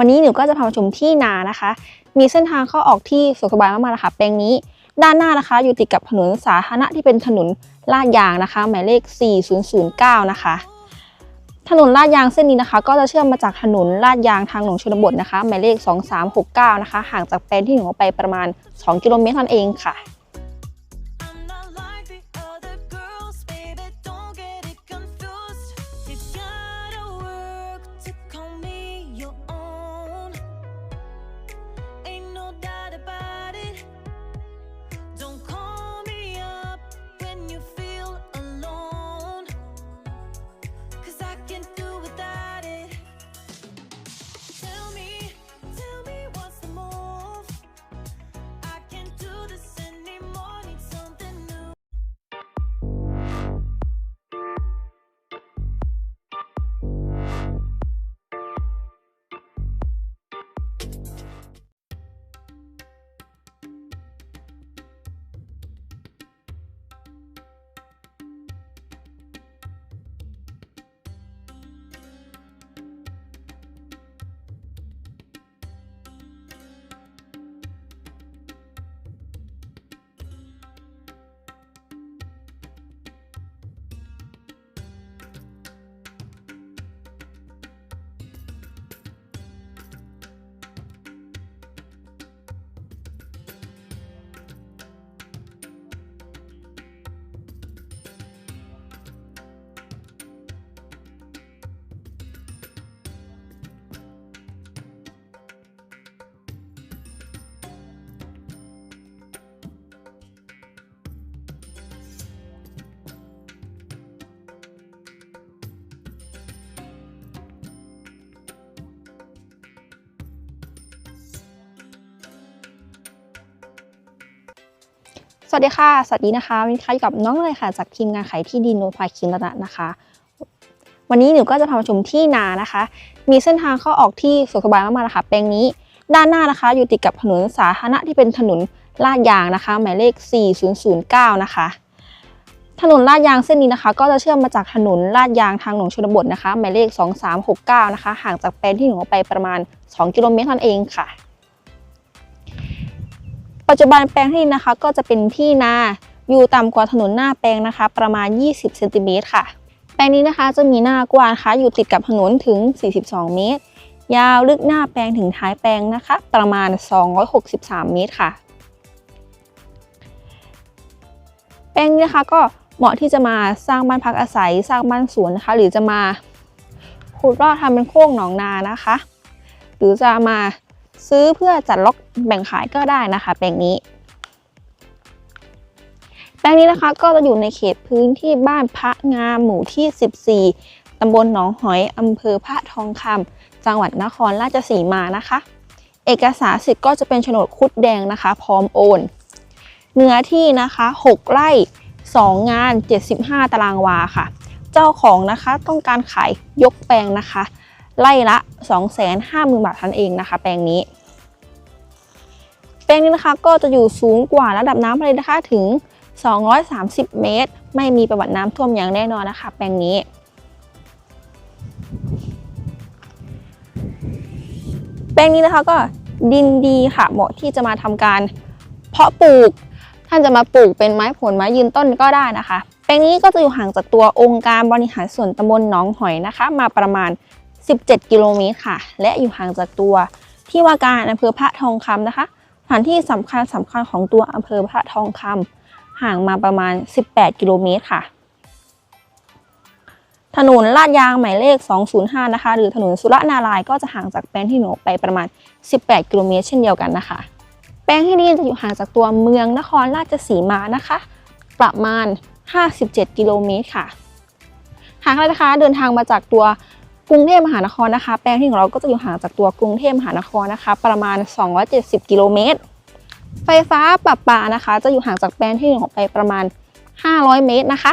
วันนี้หนูก็จะพามาชมที่นานะคะ มีเส้นทางเข้าออกที่สวนสบายมากๆนะคะแปลงนี้ ด้านหน้านะคะ อยู่ติดกับถนนสาธารณะที่เป็นถนนลาดยางนะคะ หมายเลข 4009 นะคะ ถนนลาดยางเส้นนี้นะคะ ก็จะเชื่อมมาจากถนนลาดยางทางหลวงชนบทนะคะ หมายเลข 2369 นะคะ ห่างจากแปลงที่หนูไปประมาณ 2 กิโลเมตรนั้นเองค่ะ วัสดีค่ะ สวัสดีนะคะวันนี้ค่ะอยู่กับน้องเลยค่ะ จากทีมงานขายที่ดินโนพายคินระนะคะ วันนี้หนูก็จะพามาชมที่นานะคะ มีเส้นทางเข้าออกที่สวนสบายมากๆนะคะแปลงนี้ ด้านหน้านะคะ อยู่ติดกับถนนสาธารณะที่เป็นถนนลาดยางนะคะ หมายเลข 4009 นะคะ ถนนลาดยางเส้นนี้นะคะ ก็จะเชื่อมมาจากถนนลาดยางทางหลวงชนบทนะคะ หมายเลข 2369 นะคะ ห่างจากแปลงที่หนูไปประมาณ 2 กิโลเมตรนั้นเองค่ะ ปัจจุบันแปลงที่นะคะก็จะเป็นที่นาอยู่ต่ำกว่าถนนหน้าแปลงนะคะ ประมาณ 20เซนติเมตรค่ะ แปลงนี้นะคะจะมีหน้ากว้างนะคะอยู่ติดกับถนนถึง 42 เมตร ยาวลึกหน้าแปลงถึงท้ายแปลงนะคะ ประมาณ 263 เมตรค่ะ แปลงนี้นะคะก็เหมาะที่จะมาสร้างบ้านพักอาศัย สร้างบ้านสวนนะคะ หรือจะมาขุดลอกทำเป็นโค้งหนองนานะคะ หรือจะมา ซื้อเพื่อจัดล็อกแบ่งขายก็ได้นะคะ แปลงนี้ แปลงนี้นะคะก็จะอยู่ในเขตพื้นที่บ้านพระงามหมู่ที่ 14 ตำบลหนองหอย อำเภอพระทองคำจังหวัดนครราชสีมานะคะ เอกสารสิทธิ์ก็จะเป็นโฉนดคุดแดงนะคะ พร้อมโอน เนื้อที่นะคะ 6 ไร่ 2 งาน 75 ตารางวาค่ะ เจ้าของนะคะต้องการขายยกแปลงนะคะ ไล่ละ 250,000 บาททันเองนะคะ แปลงนี้ แปลงนี้นะคะก็จะอยู่สูงกว่าระดับน้ำทะเลนะคะถึง 230 เมตร ไม่มีประวัติน้ำท่วมอย่างแน่นอนนะคะ แปลงนี้แปลงนี้นะคะก็ดินดีค่ะเหมาะที่จะมาทำการเพาะปลูก ท่านจะมาปลูกเป็นไม้ผลไม้ยืนต้นก็ได้นะคะ แปลงนี้ก็จะอยู่ห่างจากตัวองค์การบริหารส่วนตำบลหนองหอยนะคะ มาประมาณ 17 กิโลเมตรค่ะ และอยู่ห่างจากตัวที่ว่าการอำเภอพระทองคำนะคะสถานที่สำคัญสำคัญของตัวอำเภอพระทองคำห่างมาประมาณ 18 กิโลเมตรค่ะ ถนนลาดยางหมายเลข 205 นะคะ หรือถนนสุรนารายก็จะห่างจากแปลงที่หนูไปประมาณ 18 กิโลเมตร เช่นเดียวกันนะคะ แปลงที่นี่จะอยู่ห่างจากตัวเมืองนครราชสีมานะคะ ประมาณ 57 กิโลเมตรค่ะหากใครนะคะเดินทางมาจากตัว กรุงเทพมหานครนะคะ แปลงที่ของเราก็จะอยู่ห่างจากตัวกรุงเทพมหานครนะคะ ประมาณ 270 กิโลเมตร ไฟฟ้าประปานะคะ จะอยู่ห่างจากแปลงที่หนึ่งออกไปประมาณ 500 เมตรนะคะ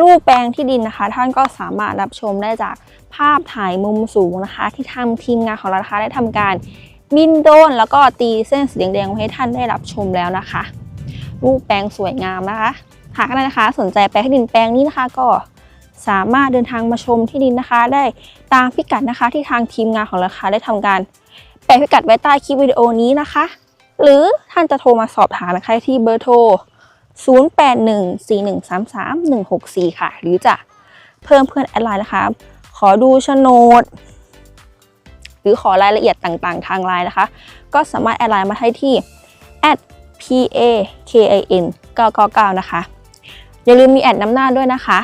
รูปแปลงที่ดินนะคะ ท่านก็สามารถรับชมได้จากภาพถ่ายมุมสูงนะคะ ที่ทางทีมงานของเรานะคะได้ทำการบินโดรนแล้วก็ตีเส้นสีแดงๆไว้ให้ท่านได้รับชมแล้วนะคะ รูปแปลงสวยงามนะคะหากท่านนะคะ สนใจแปลงที่ดินแปลงนี้นะคะ ก็ สามารถเดินทางมาชมที่ดินนะคะ ได้ตามพิกัดนะคะที่ทางทีมงานของเราค่ะได้ทำการแปะพิกัดไว้ใต้คลิปวิดีโอนี้นะคะ หรือท่านจะโทรมาสอบถามนะคะที่เบอร์โทร 0814133164 ค่ะ หรือจะเพิ่มเพื่อนแอดไลน์นะคะ ขอดูโฉนด หรือขอรายละเอียดต่างๆ ทางไลน์นะคะ ก็สามารถแอดไลน์มาให้ที่ @pakin 999 นะคะ อย่าลืมมีแอดน้ำหน้าด้วยนะคะ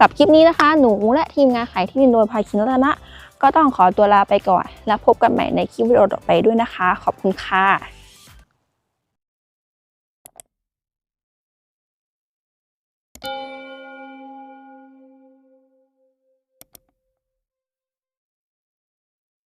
กับคลิปนี้นะคะ หนูและทีมงานขายที่ดินโดยภาคินรัตนะ ก็ต้องขอตัวลาไปก่อน แล้วพบกันใหม่ในคลิปวิดีโอต่อไปด้วยนะคะ ขอบคุณค่ะ